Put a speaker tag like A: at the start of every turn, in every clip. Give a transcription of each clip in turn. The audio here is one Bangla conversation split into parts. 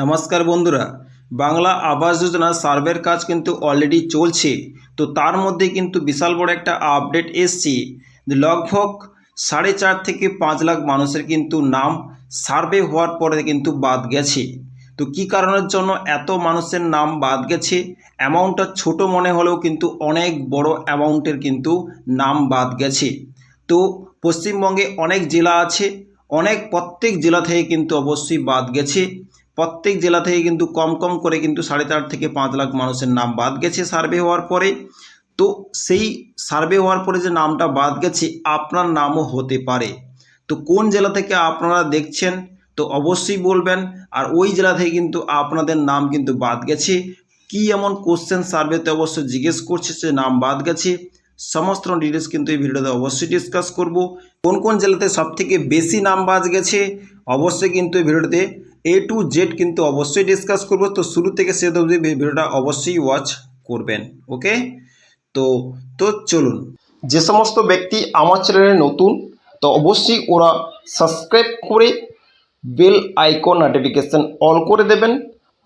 A: নমস্কার বন্ধুরা। বাংলা আবাস যোজনা সার্ভের কাজ কিন্তু অলরেডি চলছে। তো তার মধ্যে কিন্তু বিশাল বড় একটা আপডেট এসছে। লগভগ সাড়ে চার থেকে পাঁচ লাখ মানুষের কিন্তু নাম সার্ভে হওয়ার পরে কিন্তু বাদ গেছে। তো কি কারণের জন্য এত মানুষের নাম বাদ গেছে? অ্যামাউন্টটা ছোট মনে হলেও কিন্তু অনেক বড় অ্যামাউন্টের কিন্তু নাম বাদ গেছে। তো পশ্চিমবঙ্গে অনেক জেলা আছে, অনেক প্রত্যেক জেলা থেকে কিন্তু অবশ্যই বাদ গেছে। প্রত্যেক জেলা থেকে কিন্তু কম কম করে কিন্তু সাড়ে চার থেকে পাঁচ লাখ মানুষের নাম বাদ গেছে সার্ভে হওয়ার পরে। তো সেই সার্ভে হওয়ার পরে যে নামটা বাদ গেছে, আপনার নামও হতে পারে। তো কোন জেলা থেকে আপনারা দেখছেন, তো অবশ্যই বলবেন। আর ওই জেলা থেকে কিন্তু আপনাদের নাম কিন্তু বাদ গেছে। কি এমন কোশ্চেন সার্ভেতে অবশ্যই জিজ্ঞেস করছে যে নাম বাদ গেছে। সমস্ত ডিটেলস কিন্তু এই ভিডিওতে অবশ্যই ডিসকাস করব। কোন কোন জেলাতে সবথেকে বেশি নাম বাদ গেছে, অবশ্যই কিন্তু এই ভিডিওতে এ টু জেড কিন্তু অবশ্যই ডিসকাস করব। তো শুরু থেকে শেষ অবধি ভিডিওটা অবশ্যই ওয়াচ করবেন ওকে তো তো চলুন।
B: যে সমস্ত ব্যক্তি আমার চ্যানেলে নতুন, তো অবশ্যই ওরা সাবস্ক্রাইব করে বেল আইকন নোটিফিকেশান অল করে দেবেন।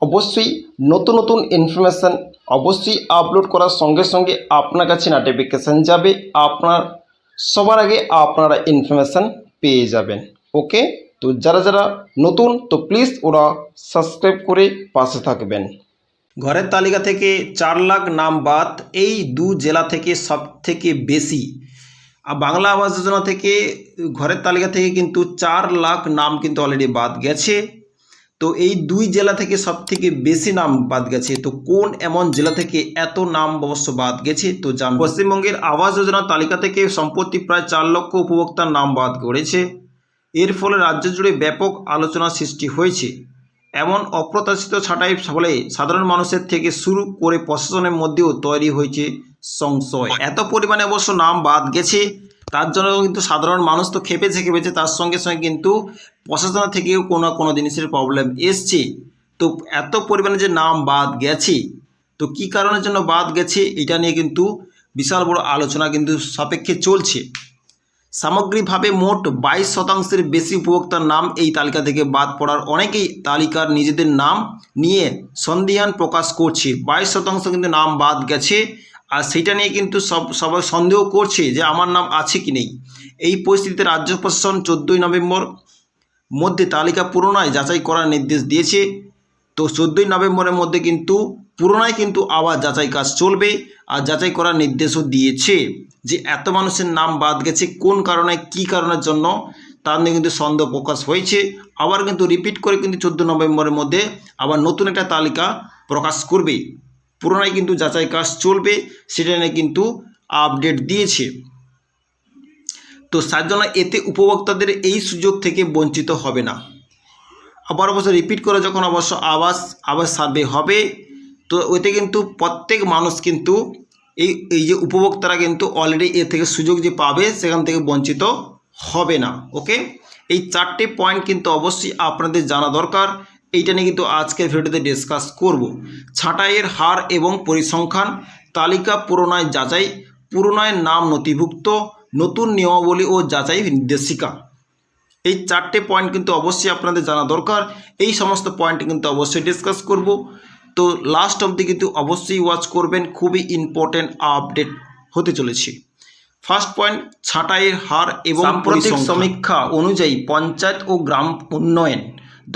B: অবশ্যই নতুন নতুন ইনফরমেশান অবশ্যই আপলোড করার সঙ্গে সঙ্গে আপনার কাছে নোটিফিকেশান যাবে। আপনার, সবার আগে আপনারা ইনফরমেশান পেয়ে যাবেন ওকে তো যারা যারা নতুন তো প্লিজ ওরা সাবস্ক্রাইব করে পাশে থাকবেন।
A: ঘরের তালিকা থেকে চার লাখ নাম বাদ এই দু জেলা থেকে সব থেকে বেশি। আর বাংলা আবাস যোজনা থেকে ঘরের তালিকা থেকে কিন্তু চার লাখ নাম কিন্তু অলরেডি বাদ গেছে। তো এই দুই জেলা থেকে সব থেকে বেশি নাম বাদ গেছে। তো কোন এমন জেলা থেকে এত নাম অবশ্য বাদ গেছে? তো জান পশ্চিমবঙ্গের আবাস যোজনা তালিকা থেকে সম্প্রতি প্রায় চার লক্ষ উপভোক্তার নাম বাদ করেছে এর ফলে রাজ্য জুড়ে ব্যাপক আলোচনা সৃষ্টি হয়েছে। এমন অপ্রত্যাশিত ছাঁটাই ফলে সাধারণ মানুষের থেকে শুরু করে প্রশাসনের মধ্যেও তৈরি হয়েছে সংশয়। এত পরিমাণে অবশ্য নাম বাদ গেছে, তার জন্য কিন্তু সাধারণ মানুষ তো খেপেছে খেপেছে, তার সঙ্গে সঙ্গে কিন্তু প্রশাসন থেকেও কোনো কোনো জিনিসের প্রবলেম এসছে। তো এত পরিমাণে যে নাম বাদ গেছে, তো কি কারণের জন্য বাদ গেছে, এটা নিয়ে কিন্তু বিশাল বড় আলোচনা কিন্তু সাপেক্ষে চলছে। সামগ্রিকভাবে মোট বাইশ শতাংশের বেশি উপভোক্তার নাম এই তালিকা থেকে বাদ পড়ার অনেকেই তালিকার নিজেদের নাম নিয়ে সন্দিহান প্রকাশ করছে। বাইশ শতাংশ কিন্তু নাম বাদ গেছে আর সেটা নিয়ে কিন্তু সব, সবাই সন্দেহ করছে যে আমার নাম আছে কি নেই। এই পরিস্থিতিতে রাজ্য প্রশাসন চোদ্দোই নভেম্বর মধ্যে তালিকা পুনরায় যাচাই করার নির্দেশ দিয়েছে। তো চোদ্দোই নভেম্বরের মধ্যে কিন্তু পুনরায় কিন্তু আবার যাচাই কাজ চলবে। আর যাচাই করার নির্দেশও দিয়েছে যে এত মানুষের নাম বাদ গেছে, কোন কারণে, কি কারণের জন্য, তার নিয়ে কিন্তু সন্দেহ প্রকাশ হয়েছে। আবার কিন্তু রিপিট করে কিন্তু চোদ্দ নভেম্বরের মধ্যে আবার নতুন একটা তালিকা প্রকাশ করবে। পুনরায় কিন্তু যাচাই কাজ চলবে, সেটা নিয়ে কিন্তু আপডেট দিয়েছে। তো জন্য এতে উপভোক্তাদের এই সুযোগ থেকে বঞ্চিত হবে না। আবার অবশ্য রিপিট করে যখন অবশ্য আবাস আবাস সার্ভে হবে, তো ওইতে কিন্তু প্রত্যেক মানুষ কিন্তু এই এই যে উপভোক্তারা কিন্তু অলরেডি এ থেকে সুযোগ যে পাবে, সেখান থেকে বঞ্চিত হবে না ওকে এই চারটে পয়েন্ট কিন্তু অবশ্যই আপনাদের জানা দরকার। এইটা নিয়ে কিন্তু আজকের ভিডিওতে ডিসকাস করব। ছাঁটাইয়ের হার এবং পরিসংখ্যান, তালিকা পুরোনায় যাচাই, পুরোনায় নাম নথিভুক্ত, নতুন নিয়মাবলী ও যাচাই নির্দেশিকা। এই চারটে পয়েন্ট কিন্তু অবশ্যই আপনাদের জানা দরকার। এই সমস্ত পয়েন্ট কিন্তু অবশ্যই ডিসকাস করব। তো লাস্ট অবধি কিন্তু অবশ্যই ওয়াচ করবেন খুবই ইম্পর্টেন্ট আপডেট হতে চলেছে। ফার্স্ট পয়েন্ট ছাঁটাইয়ের হার এবং সাম্প্রতিক সমীক্ষা অনুযায়ী পঞ্চায়েত ও গ্রাম উন্নয়ন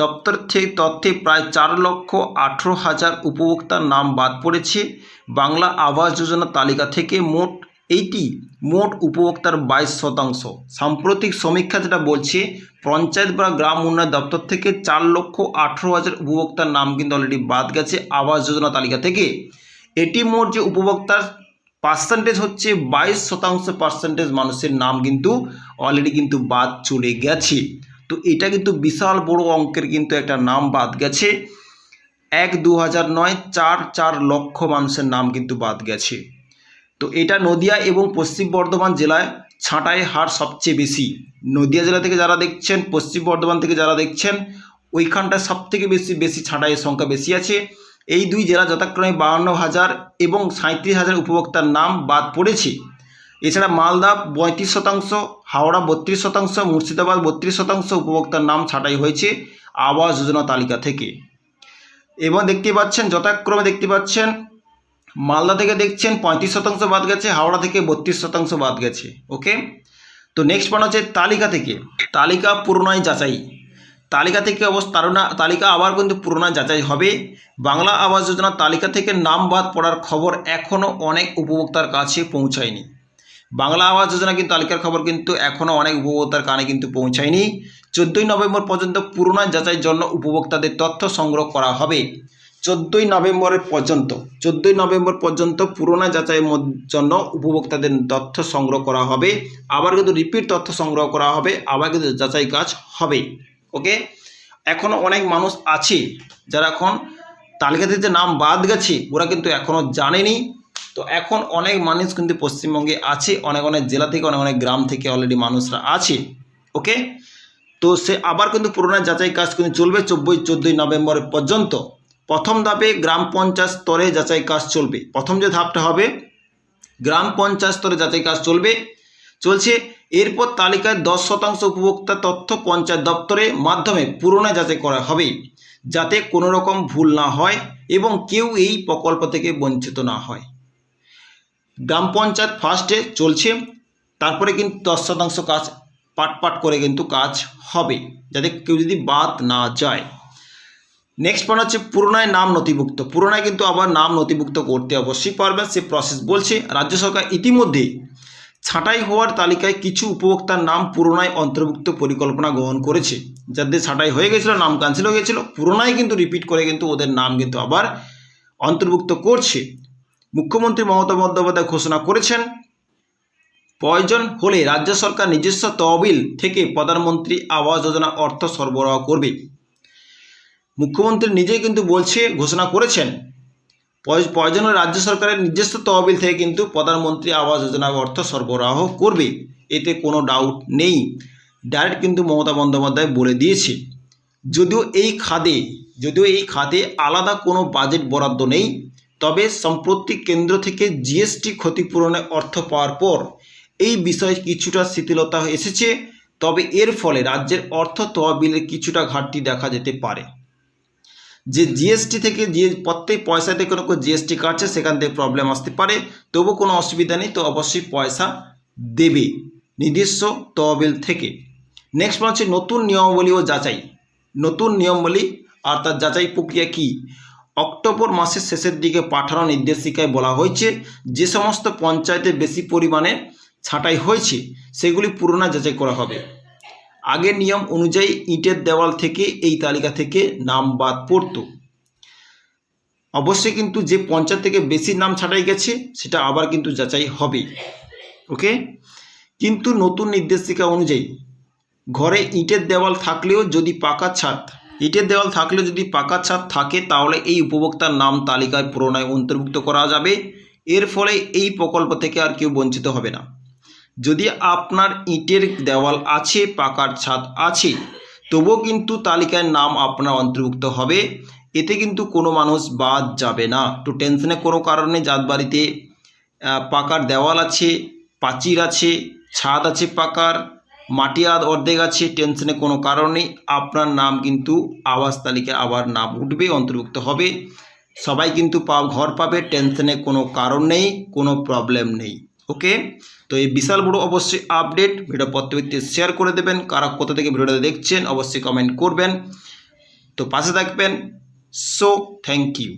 A: দপ্তর থেকে তথ্যে প্রায় চার লক্ষ আঠেরো হাজার উপভোক্তার নাম বাদ পড়েছে। বাংলা আবাস যোজনা তালিকা থেকে মোট এইটি মোট উপভোক্তার বাইশ শতাংশ। সাম্প্রতিক সমীক্ষা যেটা বলছে, পঞ্চায়েত বা গ্রাম উন্নয়ন দপ্তর থেকে চার লক্ষ আঠেরো হাজার উপভোক্তার নাম কিন্তু অলরেডি বাদ গেছে আবাস যোজনা তালিকা থেকে। এটি মোট যে উপভোক্তার পার্সেন্টেজ হচ্ছে, বাইশ শতাংশ পার্সেন্টেজ মানুষের নাম কিন্তু অলরেডি কিন্তু বাদ চলে গেছে। তো এটা কিন্তু বিশাল বড় অঙ্কের কিন্তু একটা নাম বাদ গেছে। এক দু হাজার নয়, চার চার লক্ষ মানুষের নাম কিন্তু বাদ গেছে। তো এটা নদিয়া এবং পশ্চিম বর্ধমান জেলায় ছাঁটাই হার সবচেয়ে বেশি। নদিয়া জেলা থেকে যারা দেখছেন, পশ্চিম বর্ধমান থেকে যারা দেখছেন, ওইখানটায় সবথেকে বেশি বেশি ছাঁটাইয়ের সংখ্যা বেশি আছে। এই দুই জেলা যথাক্রমে বাহান্ন হাজার এবং সাঁত্রিশ হাজার উপভোক্তার নাম বাদ পড়েছে। এছাড়া মালদা পঁয়ত্রিশ শতাংশ, হাওড়া বত্রিশ শতাংশ, মুর্শিদাবাদ বত্রিশ শতাংশ উপভোক্তার নাম ছাঁটাই হয়েছে আবাস যোজনা তালিকা থেকে। এবং দেখতে পাচ্ছেন, যথাক্রমে দেখতে পাচ্ছেন মালদা থেকে দেখছেন পঁয়ত্রিশ শতাংশ বাদ গেছে, হাওড়া থেকে বত্রিশ শতাংশ বাদ গেছে, ওকে? তো নেক্সট পয়েন্ট হচ্ছে তালিকা থেকে, তালিকা পুরোনায় যাচাই। তালিকা থেকে অবশ্য তারা তালিকা আবার কিন্তু পুরোনায় যাচাই হবে। বাংলা আবাস যোজনার তালিকা থেকে নাম বাদ পড়ার খবর এখনও অনেক উপভোক্তার কাছে পৌঁছায়নি। বাংলা আবাস যোজনা কিন্তু তালিকার খবর কিন্তু এখনও অনেক উপভোক্তার কানে কিন্তু পৌঁছায়নি। চোদ্দোই নভেম্বর পর্যন্ত পুরোনায় যাচাইয়ের জন্য উপভোক্তাদের তথ্য সংগ্রহ করা হবে। চোদ্দোই নভেম্বরের পর্যন্ত, চোদ্দোই নভেম্বর পর্যন্ত পুরোনো যাচাইয়ের জন্য উপভোক্তাদের তথ্য সংগ্রহ করা হবে, আবার কিন্তু রিপিট তথ্য সংগ্রহ করা হবে, আবার কিন্তু যাচাই কাজ হবে ওকে এখনও অনেক মানুষ আছে যারা এখন তালিকা থেকে নাম বাদ গেছে, ওরা কিন্তু এখনও জানেনি। তো এখন অনেক মানুষ কিন্তু পশ্চিমবঙ্গে আছে, অনেক অনেক জেলা থেকে, অনেক অনেক গ্রাম থেকে অলরেডি মানুষরা আছে ওকে তো সে আবার কিন্তু পুরোনো যাচাই কাজ কিন্তু চলবে চব্বিশ, চোদ্দোই নভেম্বর পর্যন্ত। প্রথম ধাপে গ্রাম পঞ্চায়েত স্তরে যাচাই কাজ চলবে। প্রথম যে ধাপটা হবে, গ্রাম পঞ্চায়েত স্তরে যাচাই কাজ চলবে। চলছে, এরপর তালিকায় দশ শতাংশ উপভোক্তা তথ্য পঞ্চায়েত দপ্তরের মাধ্যমে পুরনো যাচাই করা হবে, যাতে কোনো রকম ভুল না হয় এবং কেউ এই প্রকল্প থেকে বঞ্চিত না হয়। গ্রাম পঞ্চায়েত ফার্স্টে চলছে, তারপরে কিন্তু দশ শতাংশ কাজ পাট পাট করে কিন্তু কাজ হবে, যাতে কেউ যদি বাদ না যায়। নেক্সট পয়েন্ট হচ্ছে পুরোনায় নাম নথিভুক্ত। পুরোনায় কিন্তু আবার নাম নথিভুক্ত করতে অবশ্যই পারবেন, সে প্রসেস বলছে। রাজ্য সরকার ইতিমধ্যে ছাঁটাই হওয়ার তালিকায় কিছু উপভোক্তার নাম পুরোনায় অন্তর্ভুক্ত পরিকল্পনা গ্রহণ করেছে। যাদের ছাঁটাই হয়ে গেছিল, নাম ক্যান্সেল হয়ে গেছিল, পুরোনায় কিন্তু রিপিট করে কিন্তু ওদের নাম কিন্তু আবার অন্তর্ভুক্ত করছে। মুখ্যমন্ত্রী মমতা বন্দ্যোপাধ্যায় ঘোষণা করেছেন, প্রয়োজন হলে রাজ্য সরকার নিজস্ব তহবিল থেকে প্রধানমন্ত্রী আবাস যোজনা অর্থ সরবরাহ করবে। মুখ্যমন্ত্রী নিজেই কিন্তু বলছে, ঘোষণা করেছেন। প্রয়- প্রয়োজন রাজ্য সরকারের নিজস্ব তহবিল থেকে কিন্তু প্রধানমন্ত্রী আবাস যোজনা অর্থ সরবরাহ করবে। এতে কোনো ডাউট নেই। ডাইরেক্ট কিন্তু মমতা বন্দ্যোপাধ্যায় বলে দিয়েছে। যদিও এই খাদে যদিও এই খাতে আলাদা কোনো বাজেট বরাদ্দ নেই, তবে সম্প্রতি কেন্দ্র থেকে জিএসটি ক্ষতিপূরণে অর্থ পাওয়ার পর এই বিষয়ে কিছুটা শিথিলতা এসেছে। তবে এর ফলে রাজ্যের অর্থ তহবিলের কিছুটা ঘাটতি দেখা যেতে পারে। যে জিএসটি থেকে যে প্রত্যেক পয়সা থেকে কোনো জিএসটি কাটছে, সেখান থেকে প্রবলেম আসতে পারে। তবু কোনো অসুবিধা নেই, তো অবশ্যই পয়সা দেবে নির্দিষ্ট তহবিল থেকে। নেক্সট হচ্ছে, নতুন নিয়মাবলী ও যাচাই। নতুন নিয়মাবলী, আর তার যাচাই প্রক্রিয়া কি? অক্টোবর মাসের শেষের দিকে পাঠানো নির্দেশিকায় বলা হয়েছে, যে সমস্ত পঞ্চায়েতে বেশি পরিমাণে ছাঁটাই হয়েছে, সেগুলি পুরোনো যাচাই করা হবে। আগের নিয়ম অনুযায়ী ইটের দেওয়াল থেকে এই তালিকা থেকে নাম বাদ পড়তো। অবশ্যই কিন্তু যে পঞ্চায়েত থেকে বেশি নাম ছাঁটাই গেছে, সেটা আবার কিন্তু যাচাই হবে। ওকে কিন্তু নতুন নির্দেশিকা অনুযায়ী ঘরে ইটের দেওয়াল থাকলেও যদি পাকা ছাদ, ইটের দেওয়াল থাকলেও যদি পাকা ছাদ থাকে, তাহলে এই উপভোক্তার নাম তালিকায় পুরোনায় অন্তর্ভুক্ত করা যাবে। এর ফলে এই প্রকল্প থেকে আর কেউ বঞ্চিত হবে না। যদি আপনার ইটের দেওয়াল আছে, পাকার ছাদ আছে, তবুও কিন্তু তালিকায় নাম আপনার অন্তর্ভুক্ত হবে। এতে কিন্তু কোনো মানুষ বাদ যাবে না। তো টেনশনে কোনো কারণে যার বাড়িতে পাকার দেওয়াল আছে প্রাচীর আছে, ছাদ আছে পাকার, মাটি আদ অর্ধেক আছে টেনশনে কোনো কারণে আপনার নাম কিন্তু আবাস তালিকায় আবার নাম উঠবে, অন্তর্ভুক্ত হবে। সবাই কিন্তু পা ঘর পাবে টেনশনে কোনো কারণ নেই, কোনো প্রবলেম নেই। ওকে তো এই বিশাল বড় অবশ্যই আপডেট ভিডিও প্রত্যেকটি শেয়ার করে দেবেন। কারা কোথা থেকে ভিডিওটা দেখছেন, অবশ্যই কমেন্ট করবেন। তো পাশে থাকবেন। So thank you